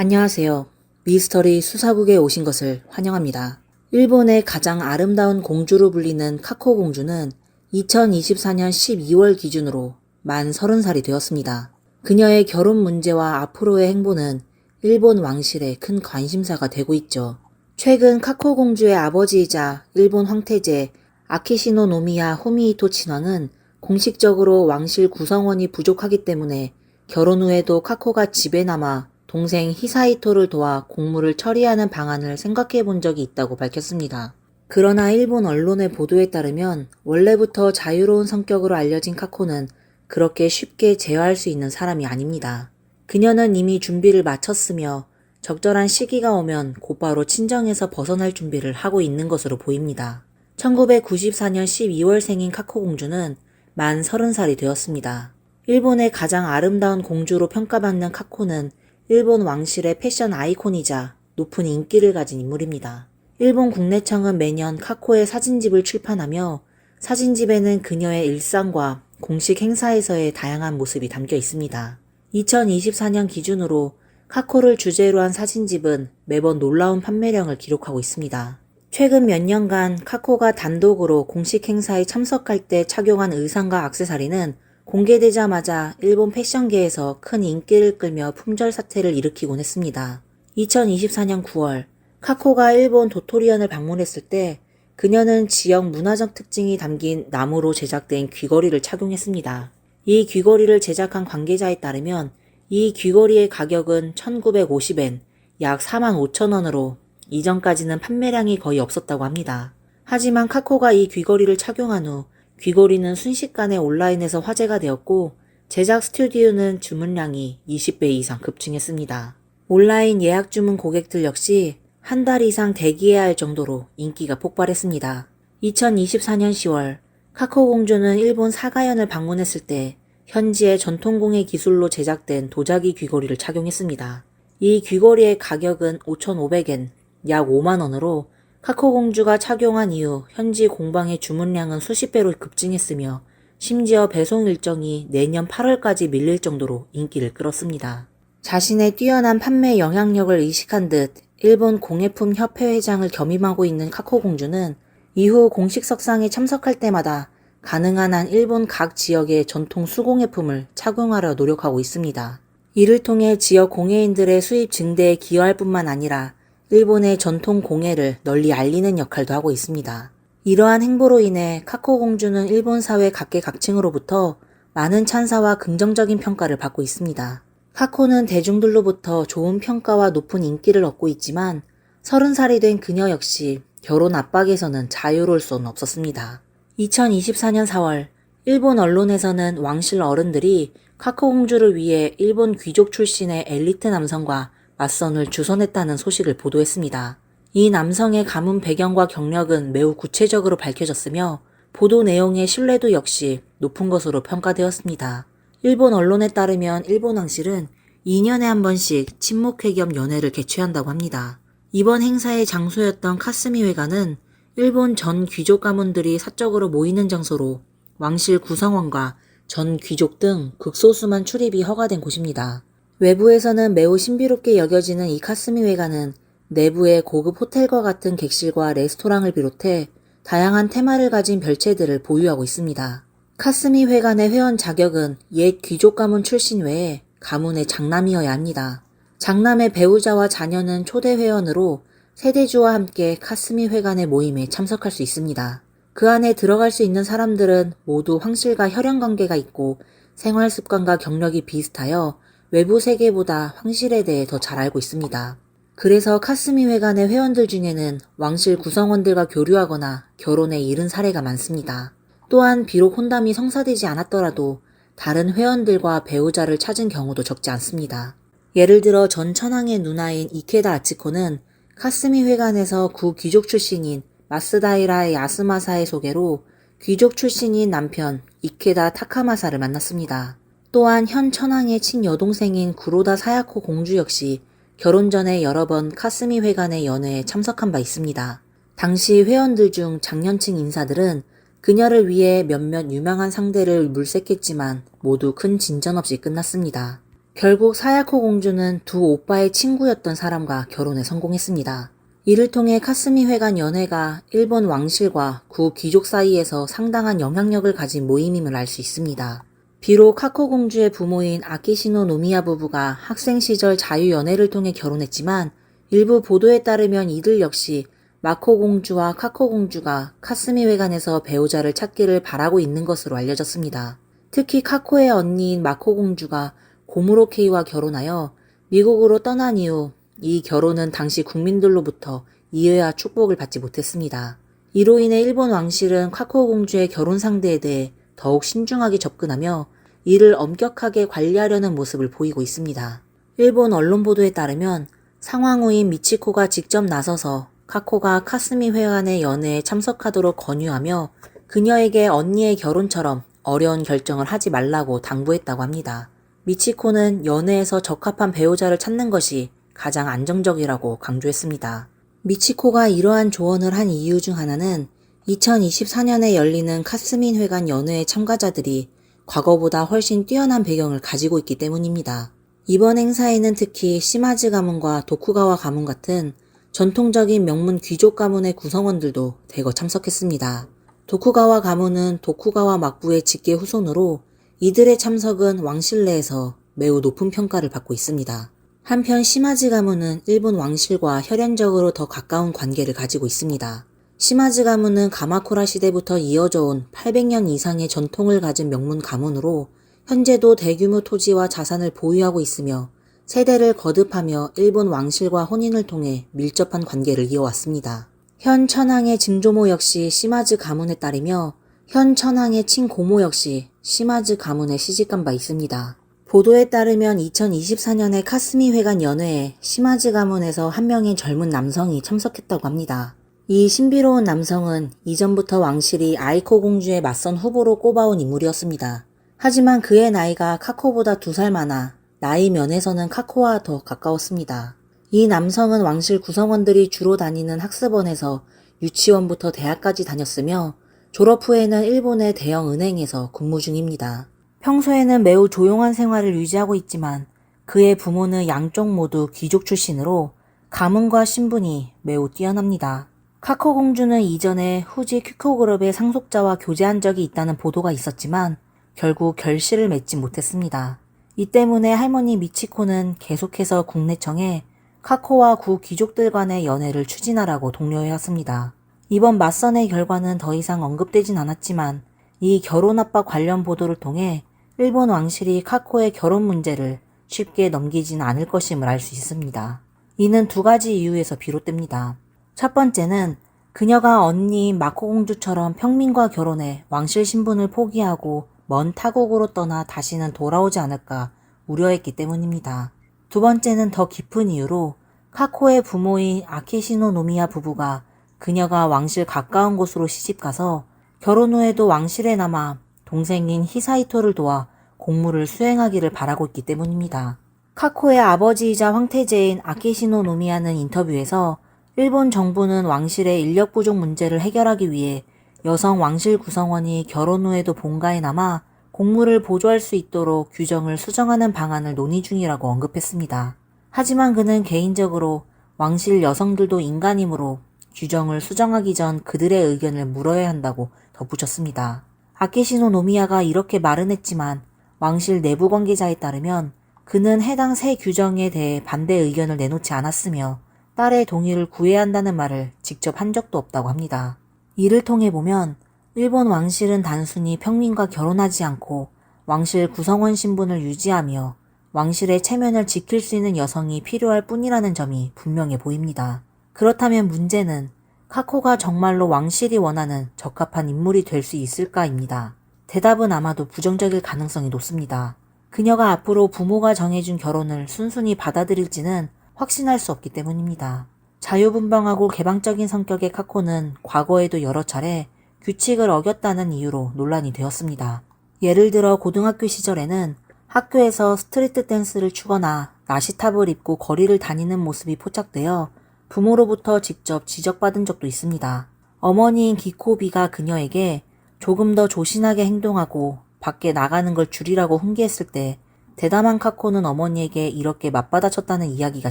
안녕하세요. 미스터리 수사국에 오신 것을 환영합니다. 일본의 가장 아름다운 공주로 불리는 카코 공주는 2024년 12월 기준으로 만 30살이 되었습니다. 그녀의 결혼 문제와 앞으로의 행보는 일본 왕실의 큰 관심사가 되고 있죠. 최근 카코 공주의 아버지이자 일본 황태제 아키시노 노미야 호미히토 친왕은 공식적으로 왕실 구성원이 부족하기 때문에 결혼 후에도 카코가 집에 남아 동생 히사이토를 도와 공무를 처리하는 방안을 생각해 본 적이 있다고 밝혔습니다. 그러나 일본 언론의 보도에 따르면 원래부터 자유로운 성격으로 알려진 카코는 그렇게 쉽게 제어할 수 있는 사람이 아닙니다. 그녀는 이미 준비를 마쳤으며 적절한 시기가 오면 곧바로 친정에서 벗어날 준비를 하고 있는 것으로 보입니다. 1994년 12월 생인 카코 공주는 만 30살이 되었습니다. 일본의 가장 아름다운 공주로 평가받는 카코는 일본 왕실의 패션 아이콘이자 높은 인기를 가진 인물입니다. 일본 국내청은 매년 카코의 사진집을 출판하며 사진집에는 그녀의 일상과 공식 행사에서의 다양한 모습이 담겨 있습니다. 2024년 기준으로 카코를 주제로 한 사진집은 매번 놀라운 판매량을 기록하고 있습니다. 최근 몇 년간 카코가 단독으로 공식 행사에 참석할 때 착용한 의상과 악세사리는 공개되자마자 일본 패션계에서 큰 인기를 끌며 품절 사태를 일으키곤 했습니다. 2024년 9월 카코가 일본 도토리현을 방문했을 때 그녀는 지역 문화적 특징이 담긴 나무로 제작된 귀걸이를 착용했습니다. 이 귀걸이를 제작한 관계자에 따르면 이 귀걸이의 가격은 1950엔, 약 4만 5천 원으로 이전까지는 판매량이 거의 없었다고 합니다. 하지만 카코가 이 귀걸이를 착용한 후 귀걸이는 순식간에 온라인에서 화제가 되었고 제작 스튜디오는 주문량이 20배 이상 급증했습니다. 온라인 예약 주문 고객들 역시 한 달 이상 대기해야 할 정도로 인기가 폭발했습니다. 2024년 10월 카코 공주는 일본 사가현을 방문했을 때 현지의 전통공예 기술로 제작된 도자기 귀걸이를 착용했습니다. 이 귀걸이의 가격은 5,500엔, 약 5만 원으로 카코 공주가 착용한 이후 현지 공방의 주문량은 수십 배로 급증했으며 심지어 배송 일정이 내년 8월까지 밀릴 정도로 인기를 끌었습니다. 자신의 뛰어난 판매 영향력을 의식한 듯 일본 공예품 협회 회장을 겸임하고 있는 카코 공주는 이후 공식 석상에 참석할 때마다 가능한 한 일본 각 지역의 전통 수공예품을 착용하려 노력하고 있습니다. 이를 통해 지역 공예인들의 수입 증대에 기여할 뿐만 아니라 일본의 전통 공예를 널리 알리는 역할도 하고 있습니다. 이러한 행보로 인해 카코 공주는 일본 사회 각계각층으로부터 많은 찬사와 긍정적인 평가를 받고 있습니다. 카코는 대중들로부터 좋은 평가와 높은 인기를 얻고 있지만 30살이 된 그녀 역시 결혼 압박에서는 자유로울 수는 없었습니다. 2024년 4월 일본 언론에서는 왕실 어른들이 카코 공주를 위해 일본 귀족 출신의 엘리트 남성과 맞선을 주선했다는 소식을 보도했습니다. 이 남성의 가문 배경과 경력은 매우 구체적으로 밝혀졌으며 보도 내용의 신뢰도 역시 높은 것으로 평가되었습니다. 일본 언론에 따르면 일본 왕실은 2년에 한 번씩 친목회 겸 연회를 개최한다고 합니다. 이번 행사의 장소였던 카스미 회관은 일본 전 귀족 가문들이 사적으로 모이는 장소로 왕실 구성원과 전 귀족 등 극소수만 출입이 허가된 곳입니다. 외부에서는 매우 신비롭게 여겨지는 이 카스미 회관은 내부에 고급 호텔과 같은 객실과 레스토랑을 비롯해 다양한 테마를 가진 별채들을 보유하고 있습니다. 카스미 회관의 회원 자격은 옛 귀족 가문 출신 외에 가문의 장남이어야 합니다. 장남의 배우자와 자녀는 초대 회원으로 세대주와 함께 카스미 회관의 모임에 참석할 수 있습니다. 그 안에 들어갈 수 있는 사람들은 모두 황실과 혈연 관계가 있고 생활 습관과 경력이 비슷하여 외부 세계보다 황실에 대해 더 잘 알고 있습니다. 그래서 카스미 회관의 회원들 중에는 왕실 구성원들과 교류하거나 결혼에 이른 사례가 많습니다. 또한 비록 혼담이 성사되지 않았더라도 다른 회원들과 배우자를 찾은 경우도 적지 않습니다. 예를 들어 전 천황의 누나인 이케다 아치코는 카스미 회관에서 구 귀족 출신인 마스다이라의 야스마사의 소개로 귀족 출신인 남편 이케다 타카마사를 만났습니다. 또한 현 천황의 친여동생인 구로다 사야코 공주 역시 결혼 전에 여러 번 카스미 회관의 연회에 참석한 바 있습니다. 당시 회원들 중 장년층 인사들은 그녀를 위해 몇몇 유명한 상대를 물색했지만 모두 큰 진전 없이 끝났습니다. 결국 사야코 공주는 두 오빠의 친구였던 사람과 결혼에 성공했습니다. 이를 통해 카스미 회관 연회가 일본 왕실과 구 귀족 사이에서 상당한 영향력을 가진 모임임을 알 수 있습니다. 비록 카코 공주의 부모인 아키시노 노미야 부부가 학생 시절 자유 연애를 통해 결혼했지만 일부 보도에 따르면 이들 역시 마코 공주와 카코 공주가 카스미 회관에서 배우자를 찾기를 바라고 있는 것으로 알려졌습니다. 특히 카코의 언니인 마코 공주가 고무로 케이와 결혼하여 미국으로 떠난 이후 이 결혼은 당시 국민들로부터 이해와 축복을 받지 못했습니다. 이로 인해 일본 왕실은 카코 공주의 결혼 상대에 대해 더욱 신중하게 접근하며 이를 엄격하게 관리하려는 모습을 보이고 있습니다. 일본 언론 보도에 따르면 상황 후인 미치코가 직접 나서서 카코가 카스미 회관의 연회에 참석하도록 권유하며 그녀에게 언니의 결혼처럼 어려운 결정을 하지 말라고 당부했다고 합니다. 미치코는 연애에서 적합한 배우자를 찾는 것이 가장 안정적이라고 강조했습니다. 미치코가 이러한 조언을 한 이유 중 하나는 2024년에 열리는 카스민 회관 연회의 참가자들이 과거보다 훨씬 뛰어난 배경을 가지고 있기 때문입니다. 이번 행사에는 특히 시마즈 가문과 도쿠가와 가문 같은 전통적인 명문 귀족 가문의 구성원들도 대거 참석했습니다. 도쿠가와 가문은 도쿠가와 막부의 직계 후손으로 이들의 참석은 왕실 내에서 매우 높은 평가를 받고 있습니다. 한편 시마즈 가문은 일본 왕실과 혈연적으로 더 가까운 관계를 가지고 있습니다. 시마즈 가문은 가마쿠라 시대부터 이어져 온 800년 이상의 전통을 가진 명문 가문으로 현재도 대규모 토지와 자산을 보유하고 있으며 세대를 거듭하며 일본 왕실과 혼인을 통해 밀접한 관계를 이어왔습니다. 현 천황의 증조모 역시 시마즈 가문에 따르며 현 천황의 친고모 역시 시마즈 가문에 시집간 바 있습니다. 보도에 따르면 2024년에 카스미 회관 연회에 시마즈 가문에서 한 명의 젊은 남성이 참석했다고 합니다. 이 신비로운 남성은 이전부터 왕실이 아이코 공주의 맞선 후보로 꼽아온 인물이었습니다. 하지만 그의 나이가 카코보다 두 살 많아 나이 면에서는 카코와 더 가까웠습니다. 이 남성은 왕실 구성원들이 주로 다니는 학습원에서 유치원부터 대학까지 다녔으며 졸업 후에는 일본의 대형 은행에서 근무 중입니다. 평소에는 매우 조용한 생활을 유지하고 있지만 그의 부모는 양쪽 모두 귀족 출신으로 가문과 신분이 매우 뛰어납니다. 카코 공주는 이전에 후지 큐코 그룹의 상속자와 교제한 적이 있다는 보도가 있었지만 결국 결실을 맺지 못했습니다. 이 때문에 할머니 미치코는 계속해서 국내청에 카코와 구 귀족들 간의 연애를 추진하라고 독려해왔습니다. 이번 맞선의 결과는 더 이상 언급되진 않았지만 이 결혼 압박 관련 보도를 통해 일본 왕실이 카코의 결혼 문제를 쉽게 넘기진 않을 것임을 알 수 있습니다. 이는 두 가지 이유에서 비롯됩니다. 첫 번째는 그녀가 언니인 마코 공주처럼 평민과 결혼해 왕실 신분을 포기하고 먼 타국으로 떠나 다시는 돌아오지 않을까 우려했기 때문입니다. 두 번째는 더 깊은 이유로 카코의 부모인 아키시노 노미야 부부가 그녀가 왕실 가까운 곳으로 시집가서 결혼 후에도 왕실에 남아 동생인 히사이토를 도와 공무를 수행하기를 바라고 있기 때문입니다. 카코의 아버지이자 황태제인 아키시노 노미야는 인터뷰에서 일본 정부는 왕실의 인력 부족 문제를 해결하기 위해 여성 왕실 구성원이 결혼 후에도 본가에 남아 공무를 보조할 수 있도록 규정을 수정하는 방안을 논의 중이라고 언급했습니다. 하지만 그는 개인적으로 왕실 여성들도 인간이므로 규정을 수정하기 전 그들의 의견을 물어야 한다고 덧붙였습니다. 아키시노 노미야가 이렇게 말은 했지만 왕실 내부 관계자에 따르면 그는 해당 새 규정에 대해 반대 의견을 내놓지 않았으며 딸의 동의를 구해야 한다는 말을 직접 한 적도 없다고 합니다. 이를 통해 보면 일본 왕실은 단순히 평민과 결혼하지 않고 왕실 구성원 신분을 유지하며 왕실의 체면을 지킬 수 있는 여성이 필요할 뿐이라는 점이 분명해 보입니다. 그렇다면 문제는 카코가 정말로 왕실이 원하는 적합한 인물이 될 수 있을까입니다. 대답은 아마도 부정적일 가능성이 높습니다. 그녀가 앞으로 부모가 정해준 결혼을 순순히 받아들일지는 확신할 수 없기 때문입니다. 자유분방하고 개방적인 성격의 카코는 과거에도 여러 차례 규칙을 어겼다는 이유로 논란이 되었습니다. 예를 들어 고등학교 시절에는 학교에서 스트리트 댄스를 추거나 나시탑을 입고 거리를 다니는 모습이 포착되어 부모로부터 직접 지적받은 적도 있습니다. 어머니인 기코비가 그녀에게 조금 더 조신하게 행동하고 밖에 나가는 걸 줄이라고 훈계했을 때 대담한 카코는 어머니에게 이렇게 맞받아쳤다는 이야기가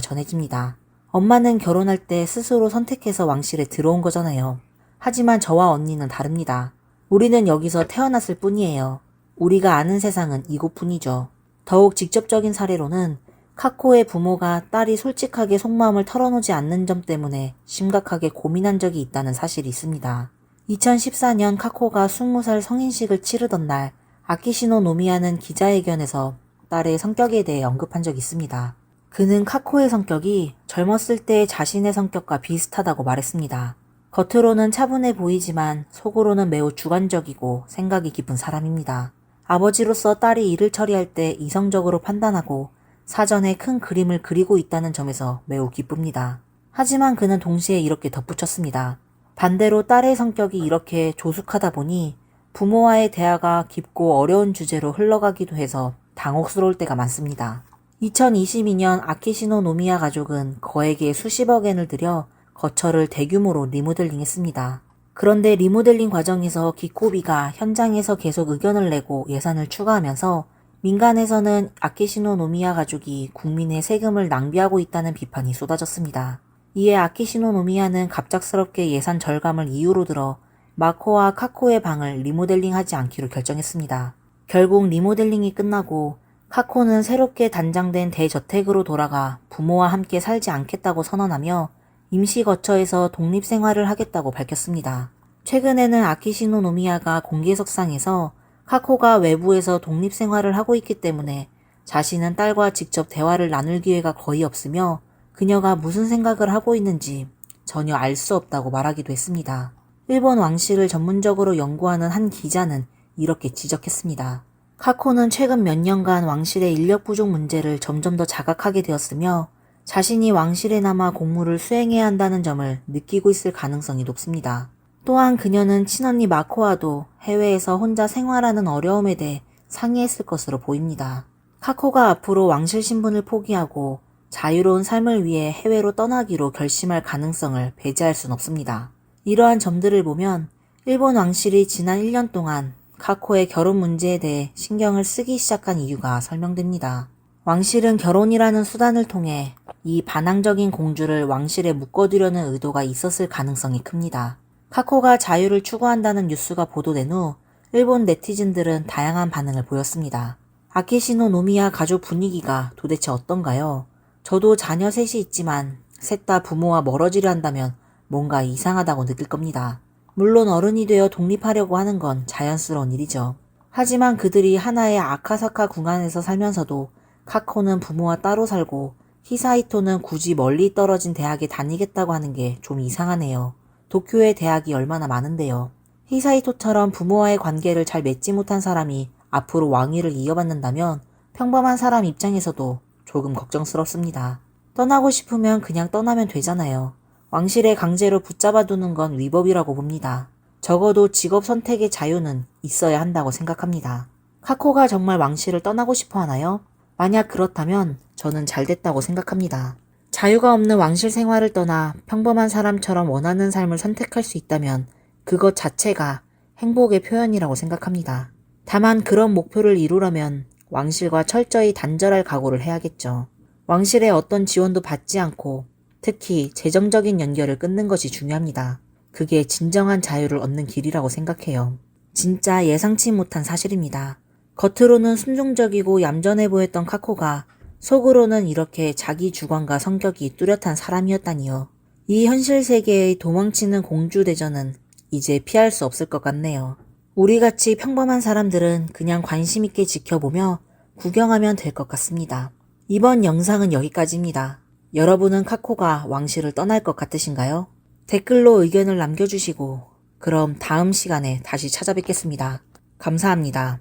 전해집니다. 엄마는 결혼할 때 스스로 선택해서 왕실에 들어온 거잖아요. 하지만 저와 언니는 다릅니다. 우리는 여기서 태어났을 뿐이에요. 우리가 아는 세상은 이곳뿐이죠. 더욱 직접적인 사례로는 카코의 부모가 딸이 솔직하게 속마음을 털어놓지 않는 점 때문에 심각하게 고민한 적이 있다는 사실이 있습니다. 2014년 카코가 20살 성인식을 치르던 날 아키시노 노미야는 기자회견에서 딸의 성격에 대해 언급한 적이 있습니다. 그는 카코의 성격이 젊었을 때의 자신의 성격과 비슷하다고 말했습니다. 겉으로는 차분해 보이지만 속으로는 매우 주관적이고 생각이 깊은 사람입니다. 아버지로서 딸이 일을 처리할 때 이성적으로 판단하고 사전에 큰 그림을 그리고 있다는 점에서 매우 기쁩니다. 하지만 그는 동시에 이렇게 덧붙였습니다. 반대로 딸의 성격이 이렇게 조숙하다 보니 부모와의 대화가 깊고 어려운 주제로 흘러가기도 해서 당혹스러울 때가 많습니다. 2022년 아키시노 노미야 가족은 거액의 수십억 엔을 들여 거처를 대규모로 리모델링 했습니다. 그런데 리모델링 과정에서 기코비가 현장에서 계속 의견을 내고 예산을 추가하면서 민간에서는 아키시노 노미야 가족이 국민의 세금을 낭비하고 있다는 비판이 쏟아졌습니다. 이에 아키시노 노미야는 갑작스럽게 예산 절감을 이유로 들어 마코와 카코의 방을 리모델링하지 않기로 결정했습니다. 결국 리모델링이 끝나고 카코는 새롭게 단장된 대저택으로 돌아가 부모와 함께 살지 않겠다고 선언하며 임시 거처에서 독립 생활을 하겠다고 밝혔습니다. 최근에는 아키시노 노미야가 공개석상에서 카코가 외부에서 독립 생활을 하고 있기 때문에 자신은 딸과 직접 대화를 나눌 기회가 거의 없으며 그녀가 무슨 생각을 하고 있는지 전혀 알 수 없다고 말하기도 했습니다. 일본 왕실을 전문적으로 연구하는 한 기자는 이렇게 지적했습니다. 카코는 최근 몇 년간 왕실의 인력 부족 문제를 점점 더 자각하게 되었으며 자신이 왕실에 남아 공무를 수행해야 한다는 점을 느끼고 있을 가능성이 높습니다. 또한 그녀는 친언니 마코와도 해외에서 혼자 생활하는 어려움에 대해 상의했을 것으로 보입니다. 카코가 앞으로 왕실 신분을 포기하고 자유로운 삶을 위해 해외로 떠나기로 결심할 가능성을 배제할 순 없습니다. 이러한 점들을 보면 일본 왕실이 지난 1년 동안 카코의 결혼 문제에 대해 신경을 쓰기 시작한 이유가 설명됩니다. 왕실은 결혼이라는 수단을 통해 이 반항적인 공주를 왕실에 묶어두려는 의도가 있었을 가능성이 큽니다. 카코가 자유를 추구한다는 뉴스가 보도된 후 일본 네티즌들은 다양한 반응을 보였습니다. 아키시노 노미야 가족 분위기가 도대체 어떤가요? 저도 자녀 셋이 있지만 셋 다 부모와 멀어지려 한다면 뭔가 이상하다고 느낄 겁니다. 물론 어른이 되어 독립하려고 하는 건 자연스러운 일이죠. 하지만 그들이 하나의 아카사카 궁안에서 살면서도 카코는 부모와 따로 살고 히사이토는 굳이 멀리 떨어진 대학에 다니겠다고 하는 게 좀 이상하네요. 도쿄에 대학이 얼마나 많은데요. 히사이토처럼 부모와의 관계를 잘 맺지 못한 사람이 앞으로 왕위를 이어받는다면 평범한 사람 입장에서도 조금 걱정스럽습니다. 떠나고 싶으면 그냥 떠나면 되잖아요. 왕실에 강제로 붙잡아 두는 건 위법이라고 봅니다. 적어도 직업 선택의 자유는 있어야 한다고 생각합니다. 카코가 정말 왕실을 떠나고 싶어 하나요? 만약 그렇다면 저는 잘 됐다고 생각합니다. 자유가 없는 왕실 생활을 떠나 평범한 사람처럼 원하는 삶을 선택할 수 있다면 그것 자체가 행복의 표현이라고 생각합니다. 다만 그런 목표를 이루려면 왕실과 철저히 단절할 각오를 해야겠죠. 왕실의 어떤 지원도 받지 않고 특히 재정적인 연결을 끊는 것이 중요합니다. 그게 진정한 자유를 얻는 길이라고 생각해요. 진짜 예상치 못한 사실입니다. 겉으로는 순종적이고 얌전해 보였던 카코가 속으로는 이렇게 자기 주관과 성격이 뚜렷한 사람이었다니요. 이 현실 세계의 도망치는 공주 대전은 이제 피할 수 없을 것 같네요. 우리같이 평범한 사람들은 그냥 관심 있게 지켜보며 구경하면 될 것 같습니다. 이번 영상은 여기까지입니다. 여러분은 카코가 왕실을 떠날 것 같으신가요? 댓글로 의견을 남겨주시고 그럼 다음 시간에 다시 찾아뵙겠습니다. 감사합니다.